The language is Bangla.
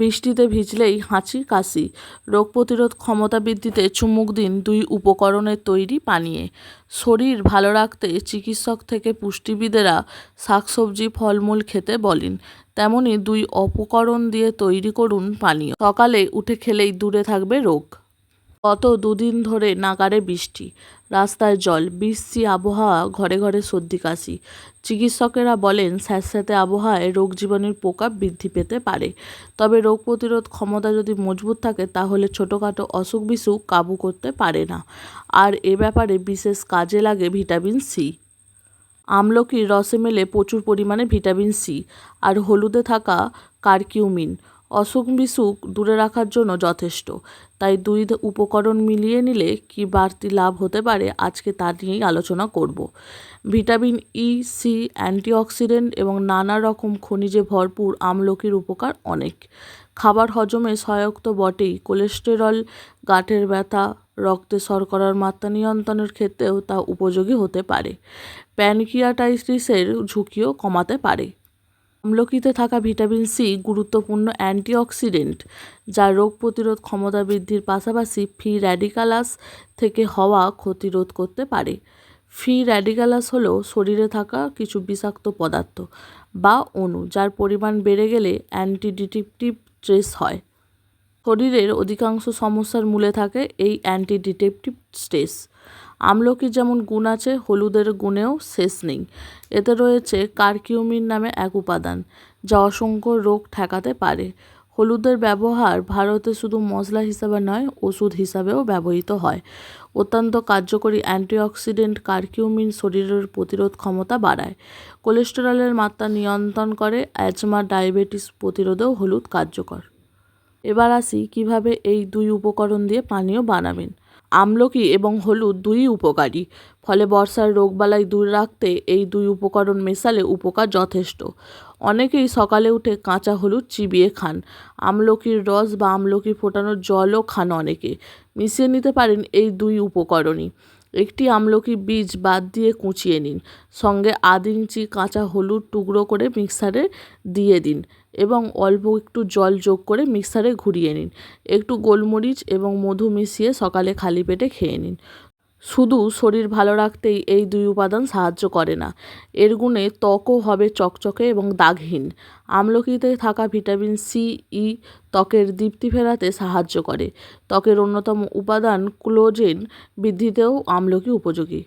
বৃষ্টিতে ভিজলেই হাঁচি কাশি। রোগ প্রতিরোধ ক্ষমতা বৃদ্ধিতে চুমুক দিন দুই উপকরণের তৈরি পানীয়। শরীর ভালো রাখতে চিকিৎসক থেকে পুষ্টিবিদেরা শাকসবজি, ফলমূল খেতে বলেন তেমনই দুই অপকরণ দিয়ে তৈরি করুন পানীয়। সকালে উঠে খেলেই দূরে থাকবে রোগ। গত দুদিন ধরে নাগাড়ে বৃষ্টি, রাস্তায় জল, বৃষ্টি আবহাওয়া, ঘরে ঘরে সর্দি কাশি। চিকিৎসকেরা বলেন, স্যাঁতস্যাঁতে আবহাওয়ায় রোগ জীবাণুর প্রকোপ বৃদ্ধি পেতে পারে। তবে রোগ প্রতিরোধ ক্ষমতা যদি মজবুত থাকে, তাহলে ছোটোখাটো অসুখ বিসুখ কাবু করতে পারে না। আর এ ব্যাপারে বিশেষ কাজে লাগে ভিটামিন সি। আমলকির রসে মেলে প্রচুর পরিমাণে ভিটামিন সি। আর হলুদে থাকা কারকিউমিন। অসুখ বিসুখ দূরে রাখার জন্য যথেষ্ট। তাই দুই উপকরণ মিলিয়ে নিলে কী বাড়তি লাভ হতে পারে আজকে তা নিয়েই আলোচনা করব। ভিটামিন ই, সি, অ্যান্টিঅক্সিডেন্ট এবং নানা রকম খনিজে ভরপুর আমলকির উপকার অনেক। খাবার হজমে সহায়ক তো বটেই। কোলেস্টেরল, গাঁটের ব্যথা, রক্তে শর্করার মাত্রা নিয়ন্ত্রণের ক্ষেত্রেও তা উপযোগী হতে পারে। প্যানকিয়াটাইটিসের ঝুঁকিও কমাতে পারে। আমলকিতে থাকা ভিটামিন সি গুরুত্বপূর্ণ অ্যান্টিঅক্সিডেন্ট, যা রোগ প্রতিরোধ ক্ষমতা বৃদ্ধির পাশাপাশি ফ্রি র্যাডিকালাস থেকে হওয়া ক্ষতিরোধ করতে পারে। ফ্রি র্যাডিকালাস হলো শরীরে থাকা কিছু বিষাক্ত পদার্থ বা অণু, যার পরিমাণ বেড়ে গেলে অ্যান্টিডিটেকটিভ স্ট্রেস হয়। শরীরের অধিকাংশ সমস্যার মূলে থাকে এই অ্যান্টিডিটেকটিভ স্ট্রেস। আমলকির যেমন গুণ আছে, হলুদের গুণেও শেষ নেই। এতে রয়েছে কারকিউমিন নামে এক উপাদান, যা অসংখ্য রোগ ঠেকাতে পারে। হলুদের ব্যবহার ভারতে শুধু মশলা হিসাবে নয়, ওষুধ হিসাবেও ব্যবহৃত হয়। অত্যন্ত কার্যকরী অ্যান্টিঅক্সিডেন্ট কার্কিউমিন শরীরের প্রতিরোধ ক্ষমতা বাড়ায়। কোলেস্টেরলের মাত্রা নিয়ন্ত্রণ করে, অ্যাজমা, ডায়াবেটিস প্রতিরোধেও হলুদ কার্যকর। এবার আসি কীভাবে এই দুই উপকরণ দিয়ে পানীয় বানাবেন। আমলকি এবং হলুদ দুই উপকারী। ফলে বর্ষার রোগবালাই দূর রাখতে এই দুই উপকরণ মেশালে উপকার যথেষ্ট। অনেকেই সকালে উঠে কাঁচা হলুদ চিবিয়ে খান। আমলকির রস বা আমলকি ফোটানোর জলও খান অনেকে। মিশিয়ে নিতে পারেন এই দুই উপকরণই। একটি আমলকি বীজ বাদ দিয়ে কুচিয়ে নিন। সঙ্গে আধ ইঞ্চি কাঁচা হলুদ টুকরো করে মিক্সারে দিয়ে দিন এবং অল্প একটু জল যোগ করে মিক্সারে ঘুরিয়ে নিন। একটু গোলমরিচ এবং মধু মিশিয়ে সকালে খালি পেটে খেয়ে নিন। শুধু শরীর ভালো রাখতেই এই দুই উপাদান সাহায্য করে না। এর গুণে ত্বকও হবে চকচকে এবং দাগহীন। আমলকিতে থাকা ভিটামিন সি, ই ত্বকের দীপ্তি ফেরাতে সাহায্য করে। ত্বকের অন্যতম উপাদান ক্লোজেন, বৃদ্ধিতেও আমলকি উপযোগী।